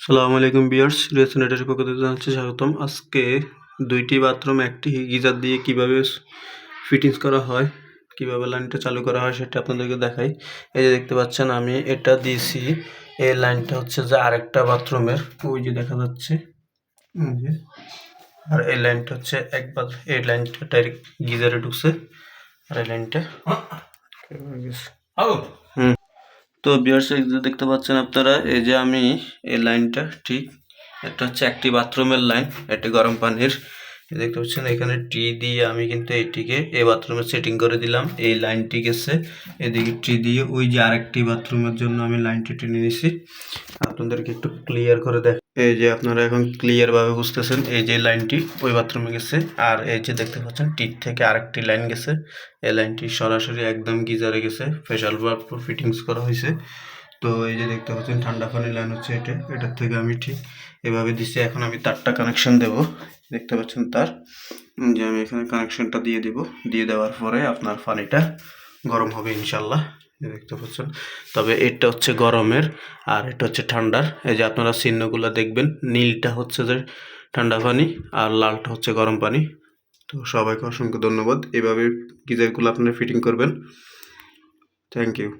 সালামু আলাইকুম বিয়ার্স রেসনেটারি পক্ষ থেকে জানাচ্ছি স্বাগতম। আজকে দুইটি বাথরুম একটি গিজার দিয়ে কীভাবে ফিটিংস করা হয় কীভাবে লাইনটা চালু করা হয় সেটা আপনাদেরকে দেখাই। এই যে দেখতে পাচ্ছেন আমি এটা দিয়েছি। এই লাইনটা হচ্ছে যে আরেকটা বাথরুমের ওই যে দেখা যাচ্ছে আর এই লাইনটা হচ্ছে একবার এই লাইনটা ডাইরেক্ট গিজারে ঢুকছে। আর এই লাইনটা হুম তো বিয়ার্স দেখতে পাচ্ছেন আপনারা, এই যে আমি এই লাইনটা, ঠিক? এটা হচ্ছে একটি বাথরুমের লাইন, একটি গরম পানির। দেখতে পাচ্ছেন, এখানে টি দিয়ে আমি কিন্তু এটিকে এই বাথরুমে সেটিং করে দিলাম। এই লাইনটি গেছে। এদিকে টি দিয়ে ওই যে আরেকটি বাথরুমের জন্য আমি লাইনটি টেনে নিয়েছি আপনাদেরকে একটু ক্লিয়ার করে দেখ এই যে আপনারা এখন ক্লিয়ার ভাবে বুঝতেছেন, এই যে লাইনটি ওই বাথরুমে গেছে, আর এই যে দেখতে পাচ্ছেন টিক থেকে আরেকটি লাইন গেছে। এই লাইনটি সরাসরি একদম গিজারে গেছে ফেশাল বার ফিটিংস করা হয়েছে। তো এই যে দেখতে পাচ্ছেন, ঠান্ডা পানির লাইন হচ্ছে এটা, এটার থেকে আমি ঠিক এভাবে দিছি। এখন আমি তারটা কানেকশন দেব। দেখতে পাচ্ছেন তার যে আমি এখানে কানেকশনটা দিয়ে দিব। দিয়ে দেওয়ার পরে আপনার পানিটা গরম হবে ইনশাল্লাহ। দেখতে পাচ্ছেন। তবে এটা হচ্ছে গরমের আর এটা হচ্ছে ঠান্ডার। এই যে আপনারা চিহ্নগুলো দেখবেন, নীলটা হচ্ছে যে ঠান্ডা পানি আর লালটা হচ্ছে গরম পানি। তো সবাইকে অসংখ্য ধন্যবাদ। এভাবে গিজারগুলো আপনারা ফিটিং করবেন। Thank you